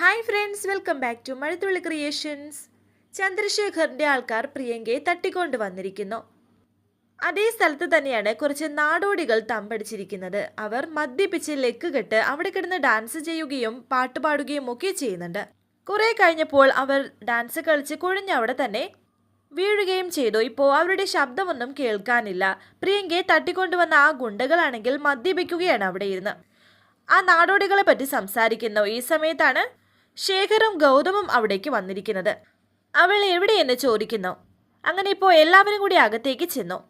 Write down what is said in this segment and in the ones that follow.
Hi friends welcome back to Mazhathulli creations ചന്ദ്രശേഖറിന്റെ ആൾക്കാർ പ്രിയങ്കയെ തട്ടിക്കൊണ്ട് വന്നിരിക്കുന്നു. അതേ സ്ഥലത്ത് തന്നെയാണ് കുറച്ച് നാടോടികൾ തമ്പടിച്ചിരിക്കുന്നത്. അവർ മദ്യപിച്ച് ലെക്ക് കെട്ട് അവിടെ കിടന്ന് ഡാൻസ് ചെയ്യുകയും പാട്ട് പാടുകയും ഒക്കെ ചെയ്യുന്നുണ്ട്. കുറേ കഴിഞ്ഞപ്പോൾ അവർ ഡാൻസ് കളിച്ച് കുഴഞ്ഞ അവിടെ തന്നെ വീഴുകയും ചെയ്തു. ഇപ്പോൾ അവരുടെ ശബ്ദമൊന്നും കേൾക്കാനില്ല. പ്രിയങ്കയെ തട്ടിക്കൊണ്ടുവന്ന ആ ഗുണ്ടകളാണെങ്കിൽ മദ്യപിക്കുകയാണ് അവിടെ ഇരുന്ന്. ആ നാടോടികളെ പറ്റി സംസാരിക്കുന്നു. ഈ സമയത്താണ് ശേഖറും ഗൗതമും അവിടേക്ക് വന്നിരിക്കുന്നത്. അവൾ എവിടെയെന്ന് ചോദിക്കുന്നു. അങ്ങനെ ഇപ്പോൾ എല്ലാവരും കൂടി അകത്തേക്ക് ചെന്നു.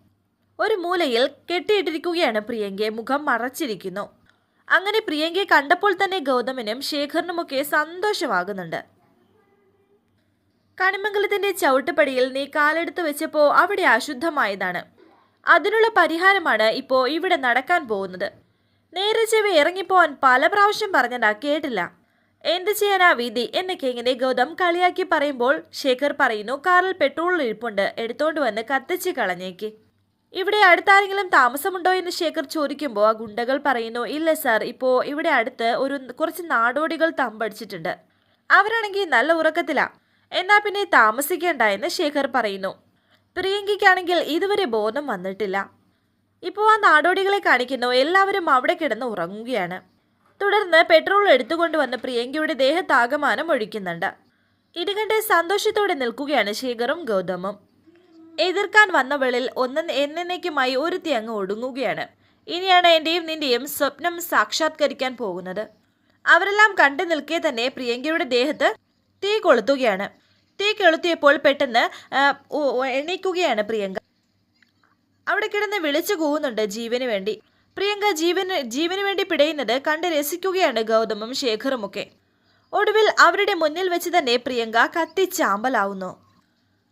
ഒരു മൂലയിൽ കെട്ടിയിട്ടിരിക്കുകയാണ് പ്രിയങ്കയെ മുഖം മറച്ചിരിക്കുന്നു. അങ്ങനെ പ്രിയങ്കയെ കണ്ടപ്പോൾ തന്നെ ഗൗതമനും ശേഖറിനുമൊക്കെ സന്തോഷമാകുന്നുണ്ട്. കണിമംഗലത്തിന്റെ ചവിട്ടുപടിയിൽ നീ കാലെടുത്ത് വെച്ചപ്പോൾ അവിടെ അശുദ്ധമായതാണ്. അതിനുള്ള പരിഹാരമാണ് ഇപ്പോൾ ഇവിടെ നടക്കാൻ പോകുന്നത്. നേരെ ചെവി ഇറങ്ങിപ്പോവാൻ പല പ്രാവശ്യം പറഞ്ഞതാ കേട്ടില്ല. എന്ത് ചെയ്യാനാ വിധി? എന്നൊക്കെ ഇങ്ങനെ ഗൗതം കളിയാക്കി പറയുമ്പോൾ ശേഖർ പറയുന്നു കാറിൽ പെട്രോൾ ഇരിപ്പുണ്ട് എടുത്തോണ്ട് വന്ന് കത്തിച്ച് കളഞ്ഞേക്ക്. ഇവിടെ അടുത്താരെങ്കിലും താമസമുണ്ടോ? എന്ന് ശേഖർ ചോദിക്കുമ്പോൾ ആ ഗുണ്ടകൾ പറയുന്നു ഇല്ല സാർ ഇപ്പോൾ ഇവിടെ അടുത്ത് ഒരു കുറച്ച് നാടോടികൾ തമ്പടിച്ചിട്ടുണ്ട്. അവരാണെങ്കിൽ നല്ല ഉറക്കത്തിലാ. എന്നാ പിന്നെ താമസിക്കേണ്ട എന്ന് ശേഖർ പറയുന്നു. പ്രിയങ്കിക്കാണെങ്കിൽ ഇതുവരെ ബോധം വന്നിട്ടില്ല. ഇപ്പോൾ ആ നാടോടികളെ കാണിക്കുന്നു എല്ലാവരും അവിടെ കിടന്ന് ഉറങ്ങുകയാണ്. തുടർന്ന് പെട്രോൾ എടുത്തുകൊണ്ടുവന്ന് പ്രിയങ്കയുടെ ദേഹത്താകമാനം ഒഴിക്കുന്നുണ്ട്. ഇതുകണ്ട് സന്തോഷത്തോടെ നിൽക്കുകയാണ് ശേഖറും ഗൗതമും. എതിർക്കാൻ വന്നവളിൽ ഒന്ന് എന്നേക്കുമായി ഒരുത്തി അങ്ങ് ഒടുങ്ങുകയാണ്. ഇനിയാണ് എന്റെയും നിന്റെയും സ്വപ്നം സാക്ഷാത്കരിക്കാൻ പോകുന്നത്. അവരെല്ലാം കണ്ടു നിൽക്കെ തന്നെ പ്രിയങ്കയുടെ ദേഹത്ത് തീ കൊളുത്തുകയാണ്. തീ കൊളുത്തിയപ്പോൾ പെട്ടെന്ന് എണീക്കുകയാണ് പ്രിയങ്ക. അവിടെ കിടന്ന് വിളിച്ചു കൂവുന്നുണ്ട് ജീവന് വേണ്ടി. പ്രിയങ്ക ജീവന് ജീവന് വേണ്ടി പിടയുന്നത് കണ്ട് രസിക്കുകയാണ് ഗൗതമും ശേഖറുമൊക്കെ. ഒടുവിൽ അവരുടെ മുന്നിൽ വെച്ച് തന്നെ പ്രിയങ്ക കത്തിച്ചാമ്പലാവുന്നു.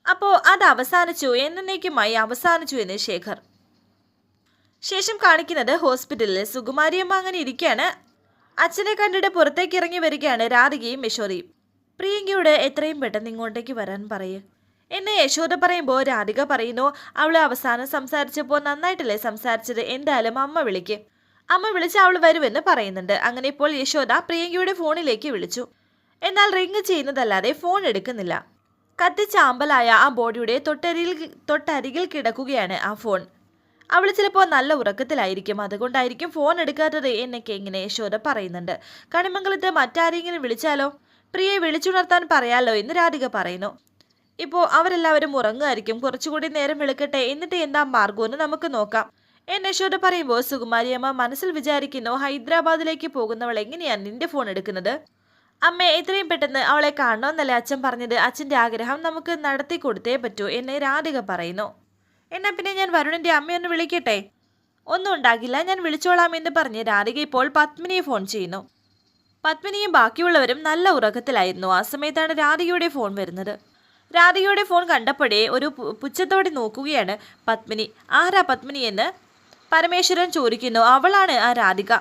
അപ്പോൾ അത് അവസാനിച്ചു എന്നേക്കുമായി അവസാനിച്ചു എന്ന് ശേഖർ. ശേഷം കാണിക്കുന്നത് ഹോസ്പിറ്റലിൽ സുകുമാരിയമ്മ അങ്ങനെ ഇരിക്കുകയാണ്. അച്ഛനെ കണ്ടിട്ട് പുറത്തേക്ക് ഇറങ്ങി വരികയാണ് രാധികയും മിഷോറിയും പ്രിയങ്കയോട് എത്രയും പെട്ടെന്ന് ഇങ്ങോട്ടേക്ക് വരാൻ പറയൂ. എന്നെ യശോദ പറയുമ്പോൾ രാധിക പറയുന്നു അവൾ അവസാനം സംസാരിച്ചപ്പോൾ നന്നായിട്ടല്ലേ സംസാരിച്ചത്? എന്തായാലും അമ്മ വിളിക്ക്. അമ്മ വിളിച്ച് അവൾ വരുമെന്ന് പറയുന്നുണ്ട്. അങ്ങനെ ഇപ്പോൾ യശോദ പ്രിയങ്കയുടെ ഫോണിലേക്ക് വിളിച്ചു. എന്നാൽ റിങ് ചെയ്യുന്നതല്ലാതെ ഫോൺ എടുക്കുന്നില്ല. കത്തിച്ചാമ്പലായ ആ ബോഡിയുടെ തൊട്ടരിയിൽ തൊട്ടരികിൽ കിടക്കുകയാണ് ആ ഫോൺ. അവൾ ചിലപ്പോൾ നല്ല ഉറക്കത്തിലായിരിക്കും. അതുകൊണ്ടായിരിക്കും ഫോൺ എടുക്കാത്തത് എന്നൊക്കെ ഇങ്ങനെ യശോദ പറയുന്നുണ്ട്. കണിമംഗലത്ത് മറ്റാരെങ്കിലും വിളിച്ചാലോ? പ്രിയെ വിളിച്ചുണർത്താൻ പറയാലോ എന്ന് രാധിക പറയുന്നു. ഇപ്പോൾ അവരെല്ലാവരും ഉറങ്ങുമായിരിക്കും. കുറച്ചുകൂടി നേരം വിളിക്കട്ടെ. എന്നിട്ട് എന്താ മാർഗമെന്ന് നമുക്ക് നോക്കാം. എന്നെ യശോദ പറയുമ്പോൾ സുകുമാരിയമ്മ മനസ്സിൽ വിചാരിക്കുന്നു ഹൈദരാബാദിലേക്ക് പോകുന്നവൾ എങ്ങനെയാണ് നിന്റെ ഫോൺ എടുക്കുന്നത്? അമ്മ എത്രയും പെട്ടെന്ന് അവളെ കാണണമെന്നല്ലേ അച്ഛൻ പറഞ്ഞത്. അച്ഛന്റെ ആഗ്രഹം നമുക്ക് നടത്തി കൊടുത്തേ പറ്റൂ എന്നെ രാധിക പറയുന്നു. എന്നാ പിന്നെ ഞാൻ വരുണിന്റെ അമ്മയൊന്ന് വിളിക്കട്ടെ? ഒന്നും ഉണ്ടാകില്ല. ഞാൻ വിളിച്ചോളാം എന്ന് പറഞ്ഞ് രാധിക ഇപ്പോൾ പത്മിനിയെ ഫോൺ ചെയ്യുന്നു. പത്മിനിയും ബാക്കിയുള്ളവരും നല്ല ഉറക്കത്തിലായിരുന്നു. ആ സമയത്താണ് രാധികയുടെ ഫോൺ വരുന്നത്. രാധികയുടെ ഫോൺ കണ്ടപ്പോഴേ ഒരു പുച്ഛത്തോടെ നോക്കുകയാണ് പത്മിനി. ആരാ പത്മിനി എന്ന്? പരമേശ്വരൻ ചോദിക്കുന്നു. അവളാണ് ആ രാധിക.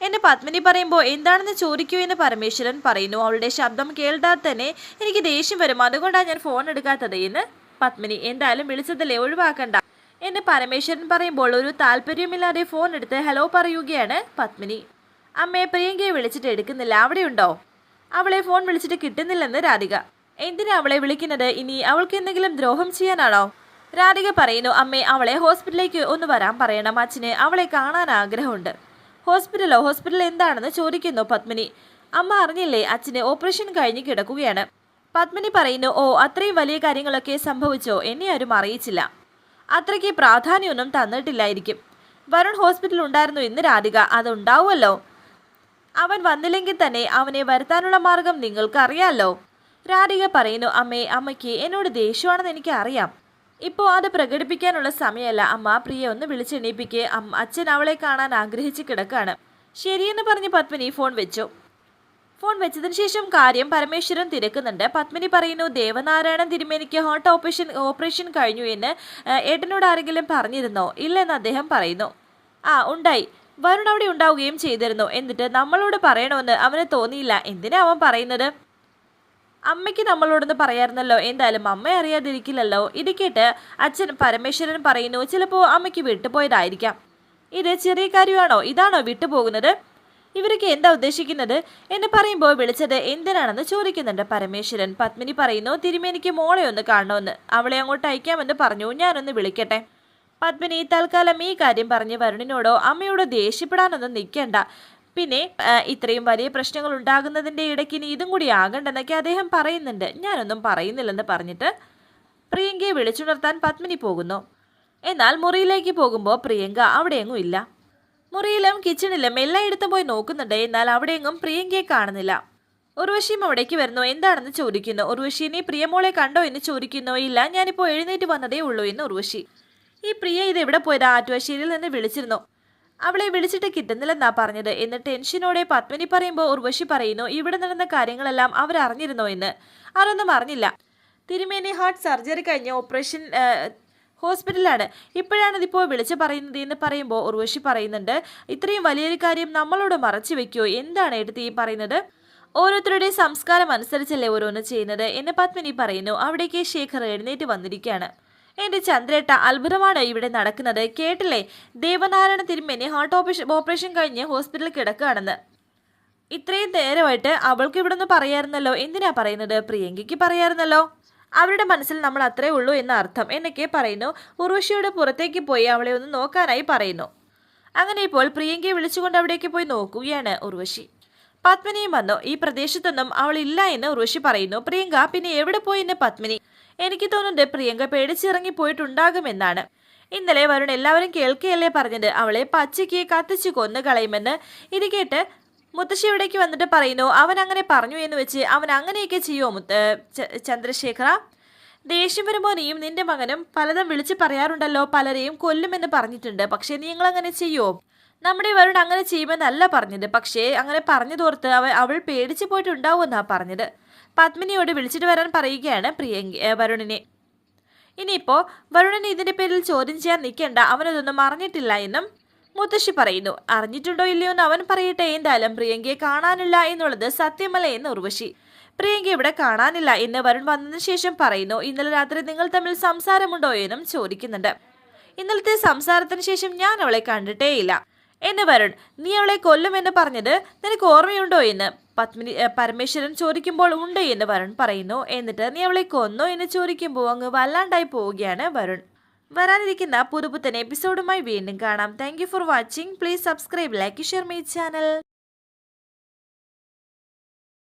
എന്നെ പത്മിനി പറയുമ്പോൾ എന്താണെന്ന് ചോദിക്കൂ എന്ന് പരമേശ്വരൻ പറയുന്നു. അവളുടെ ശബ്ദം കേൾത്താൽ തന്നെ എനിക്ക് ദേഷ്യം വരും. അതുകൊണ്ടാണ് ഞാൻ ഫോൺ എടുക്കാത്തത് എന്ന് പത്മിനി. എന്തായാലും വിളിച്ചതല്ലേ ഒഴിവാക്കണ്ട എന്ന് പരമേശ്വരൻ പറയുമ്പോൾ ഒരു താല്പര്യമില്ലാതെ ഫോൺ എടുത്ത് ഹലോ പറയുകയാണ് പത്മിനി. അമ്മയെ പ്രിയങ്കയെ വിളിച്ചിട്ട് എടുക്കുന്നില്ല. അവിടെയുണ്ടോ? അവളെ ഫോൺ വിളിച്ചിട്ട് കിട്ടുന്നില്ലെന്ന് രാധിക. എന്തിനാ അവളെ വിളിക്കുന്നത്? ഇനി അവൾക്ക് എന്തെങ്കിലും ദ്രോഹം ചെയ്യാനാണോ? രാധിക പറയുന്നു അമ്മേ അവളെ ഹോസ്പിറ്റലിലേക്ക് ഒന്ന് വരാൻ പറയണം. അച്ഛന് അവളെ കാണാൻ ആഗ്രഹമുണ്ട്. ഹോസ്പിറ്റലോ? ഹോസ്പിറ്റൽ എന്താണെന്ന് ചോദിക്കുന്നു പത്മിനി. അമ്മ അറിഞ്ഞില്ലേ അച്ഛന് ഓപ്പറേഷൻ കഴിഞ്ഞ് കിടക്കുകയാണ്. പത്മിനി പറയുന്നു ഓ അത്രയും വലിയ കാര്യങ്ങളൊക്കെ സംഭവിച്ചോ? എന്നെ ആരും അറിയിച്ചില്ല. അത്രയ്ക്ക് പ്രാധാന്യമൊന്നും തന്നിട്ടില്ലായിരിക്കും. വരുൺ ഹോസ്പിറ്റലിൽ ഉണ്ടായിരുന്നു ഇന്ന് രാധിക. അതുണ്ടാവുമല്ലോ. അവൻ വന്നില്ലെങ്കിൽ തന്നെ അവനെ വരുത്താനുള്ള മാർഗം നിങ്ങൾക്കറിയാമല്ലോ രാധിക പറയുന്നു അമ്മേ അമ്മയ്ക്ക് എന്നോട് ദേഷ്യമാണെന്ന് എനിക്ക് അറിയാം ഇപ്പോൾ അത് പ്രകടിപ്പിക്കാനുള്ള സമയമല്ല. അമ്മ പ്രിയ ഒന്ന് വിളിച്ചെണീപ്പിക്ക്. അച്ഛൻ അവളെ കാണാൻ ആഗ്രഹിച്ച് കിടക്കാണ്. ശരിയെന്ന് പറഞ്ഞ് പത്മിനി ഫോൺ വെച്ചു. ഫോൺ വെച്ചതിന് ശേഷം കാര്യം പരമേശ്വരൻ തിരക്കുന്നുണ്ട്. പത്മിനി പറയുന്നു ദേവനാരായണൻ തിരുമേനിക്ക് ഹോട്ട് ഓപ്പറേഷൻ ഓപ്പറേഷൻ കഴിഞ്ഞു എന്ന് ഏട്ടനോട് ആരെങ്കിലും പറഞ്ഞിരുന്നോ? ഇല്ലെന്ന് അദ്ദേഹം പറയുന്നു. ആ ഉണ്ടായി. വരുൺ അവിടെ ഉണ്ടാവുകയും ചെയ്തിരുന്നു. എന്നിട്ട് നമ്മളോട് പറയണമെന്ന് അവന് തോന്നിയില്ല. എന്തിനാ അവൻ പറയുന്നത്? അമ്മയ്ക്ക് നമ്മളോടൊന്ന് പറയായിരുന്നല്ലോ എന്തായാലും അമ്മ അറിയാതിരിക്കില്ലല്ലോ. ഇത് കേട്ട് അച്ഛൻ പരമേശ്വരൻ പറയുന്നു ചിലപ്പോൾ അമ്മയ്ക്ക് വിട്ടുപോയതായിരിക്കാം. ഇത് ചെറിയ കാര്യമാണോ? ഇതാണോ വിട്ടുപോകുന്നത്? ഇവരൊക്കെ എന്താ ഉദ്ദേശിക്കുന്നത്? എന്ന് പറയുമ്പോൾ വിളിച്ചത് എന്തിനാണെന്ന് ചോദിക്കുന്നുണ്ട് പരമേശ്വരൻ. പത്മിനി പറയുന്നു തിരുമേനിക്ക് മോളെ ഒന്ന് കാണണമെന്ന്. അവളെ അങ്ങോട്ട് അയക്കാമെന്ന് പറഞ്ഞു. ഞാനൊന്ന് വിളിക്കട്ടെ. പത്മിനി തൽക്കാലം ഈ കാര്യം പറഞ്ഞ് വരുണിനോടോ അമ്മയോടോ ദേഷ്യപ്പെടാനൊന്നും നിൽക്കണ്ട. പിന്നെ ഇത്രയും വലിയ പ്രശ്നങ്ങൾ ഉണ്ടാകുന്നതിന്റെ ഇടയ്ക്ക് ഇനി ഇതും കൂടി ആകണ്ടെന്നൊക്കെ അദ്ദേഹം പറയുന്നുണ്ട്. ഞാനൊന്നും പറയുന്നില്ലെന്ന് പറഞ്ഞിട്ട് പ്രിയങ്കയെ വിളിച്ചുണർത്താൻ പത്മിനി പോകുന്നു. എന്നാൽ മുറിയിലേക്ക് പോകുമ്പോൾ പ്രിയങ്ക അവിടെയെങ്ങും ഇല്ല. മുറിയിലും കിച്ചണിലും എല്ലായിടത്തും പോയി നോക്കുന്നുണ്ട്. എന്നാൽ അവിടെയെങ്ങും പ്രിയങ്കയെ കാണുന്നില്ല. ഉർവശിയും അവിടേക്ക് വരുന്നു. എന്താണെന്ന് ചോദിക്കുന്നു. ഉർവശി നീ പ്രിയമോളെ കണ്ടോ എന്ന് ചോദിക്കുന്നു. ഇല്ല ഞാനിപ്പോൾ എഴുന്നേറ്റ് വന്നതേ ഉള്ളൂ എന്ന് ഉർവശി. ഈ പ്രിയ ഇത് എവിടെ പോയതാ? ആറ്റുവശ്ശേരിയിൽ നിന്ന് വിളിച്ചിരുന്നു. അവളെ വിളിച്ചിട്ട് കിട്ടുന്നില്ലെന്നാ പറഞ്ഞത്. എന്ന് ടെൻഷനോടെ പത്മിനി പറയുമ്പോൾ ഉർവശി പറയുന്നു ഇവിടെ നടന്ന കാര്യങ്ങളെല്ലാം അവരറിഞ്ഞിരുന്നോ എന്ന്? അവരൊന്നും അറിഞ്ഞില്ല. തിരുമേനി ഹാർട്ട് സർജറി കഴിഞ്ഞ ഓപ്പറേഷൻ ഹോസ്പിറ്റലാണ് ഇപ്പോഴാണ് ഇതിപ്പോൾ വിളിച്ച് പറയുന്നത് എന്ന് പറയുമ്പോൾ ഉർവശി പറയുന്നുണ്ട് ഇത്രയും വലിയൊരു കാര്യം നമ്മളോട് മറച്ചു വെക്കുമോ എന്താണ് എടുത്ത് ഈ പറയുന്നത്? ഓരോരുത്തരുടെയും സംസ്കാരം അനുസരിച്ചല്ലേ ഓരോന്ന് ചെയ്യുന്നത് എന്ന് പത്മിനി പറയുന്നു. അവിടേക്ക് ശേഖർ എഴുന്നേറ്റ് വന്നിരിക്കുകയാണ്. എന്റെ ചന്ദ്രേട്ട അത്ഭുതമാണ് ഇവിടെ നടക്കുന്നത്. കേട്ടില്ലേ? ദേവനാരായണ തിരുമേനി ഹാർട്ട് ഓപ്പറേഷൻ ഓപ്പറേഷൻ കഴിഞ്ഞ് ഹോസ്പിറ്റലിൽ കിടക്കുകയാണെന്ന്. ഇത്രയും നേരമായിട്ട് അവൾക്ക് ഇവിടെ നിന്ന് പറയായിരുന്നല്ലോ. എന്തിനാ പറയുന്നത്? പ്രിയങ്കയ്ക്ക് പറയായിരുന്നല്ലോ. അവരുടെ മനസ്സിൽ നമ്മൾ അത്രേ ഉള്ളൂ എന്ന അർത്ഥം. എന്നൊക്കെ പറയുന്നു. ഉർവശിയുടെ പുറത്തേക്ക് പോയി അവളെ ഒന്ന് നോക്കാനായി പറയുന്നു. അങ്ങനെ ഇപ്പോൾ പ്രിയങ്കയെ വിളിച്ചുകൊണ്ട് അവിടേക്ക് പോയി നോക്കുകയാണ് ഉർവശി. പത്മിനിയും വന്നു. ഈ പ്രദേശത്തൊന്നും അവൾ ഇല്ല എന്ന് ഉർവശി പറയുന്നു. പ്രിയങ്ക പിന്നെ എവിടെ പോയി എന്ന് പത്മിനി? എനിക്ക് തോന്നുന്നുണ്ട് പ്രിയങ്ക പേടിച്ചിറങ്ങി പോയിട്ടുണ്ടാകുമെന്നാണ്. ഇന്നലെ വരുൺ എല്ലാവരും കേൾക്കുകയല്ലേ പറഞ്ഞത്. അവളെ പച്ചയ്ക്ക് കത്തിച്ച് കൊന്നു കളയുമെന്ന്. ഇത് കേട്ട് മുത്തശ്ശി ഇവിടേക്ക് വന്നിട്ട് പറയുന്നു അവൻ അങ്ങനെ പറഞ്ഞു എന്ന് വെച്ച് അവൻ അങ്ങനെയൊക്കെ ചെയ്യുമോ മുത്ത ചന്ദ്രശേഖര? ദേഷ്യം വരുമ്പോൾ നീയും നിന്റെ മകനും പലതും വിളിച്ച് പറയാറുണ്ടല്ലോ പലരെയും കൊല്ലുമെന്ന് പറഞ്ഞിട്ടുണ്ട്. പക്ഷെ നിങ്ങൾ അങ്ങനെ ചെയ്യുമോ നമ്മുടെ വരുൺ അങ്ങനെ ചെയ്യുമെന്നല്ല പറഞ്ഞത്. പക്ഷേ അങ്ങനെ പറഞ്ഞു തോർത്ത് അവൾ അവൾ പേടിച്ചു പോയിട്ടുണ്ടാവുമെന്നാ പറഞ്ഞത്. പത്മിനിയോട് വിളിച്ചിട്ട് വരാൻ പറയുകയാണ് പ്രിയങ്ക വരുണിനെ. ഇനിയിപ്പോ വരുണൻ ഇതിന്റെ പേരിൽ ചോദ്യം ചെയ്യാൻ നിൽക്കേണ്ട. അവനതൊന്നും അറിഞ്ഞിട്ടില്ല എന്നും മുത്തശ്ശി പറയുന്നു. അറിഞ്ഞിട്ടുണ്ടോ ഇല്ലയോ എന്ന് അവൻ പറയട്ടെ. എന്തായാലും പ്രിയങ്കയെ കാണാനില്ല എന്നുള്ളത് സത്യമല്ല എന്ന് ഉർവശി. പ്രിയങ്ക ഇവിടെ കാണാനില്ല എന്ന് വരുൺ വന്നതിന് ശേഷം പറയുന്നു. ഇന്നലെ രാത്രി നിങ്ങൾ തമ്മിൽ സംസാരമുണ്ടോ എന്നും ചോദിക്കുന്നുണ്ട്. ഇന്നലത്തെ സംസാരത്തിന് ശേഷം ഞാൻ അവളെ കണ്ടിട്ടേയില്ല. എന്ന് വരുൺ നീ അവളെ കൊല്ലുമെന്ന് പറഞ്ഞത് നിനക്ക് ഓർമ്മയുണ്ടോ എന്ന്? പത്മിനി പരമേശ്വരൻ ചോദിക്കുമ്പോൾ ഉണ്ട് എന്ന് വരുൺ പറയുന്നു. എന്നിട്ട് നീ അവളെ കൊന്നോ എന്ന് ചോദിക്കുമ്പോൾ അങ്ങ് വല്ലാണ്ടായി പോവുകയാണ് വരുൺ. വരാനിരിക്കുന്ന പുതുപുത്തൻ എപ്പിസോഡുമായി വീണ്ടും കാണാം. Thank for watching please subscribe like share my channel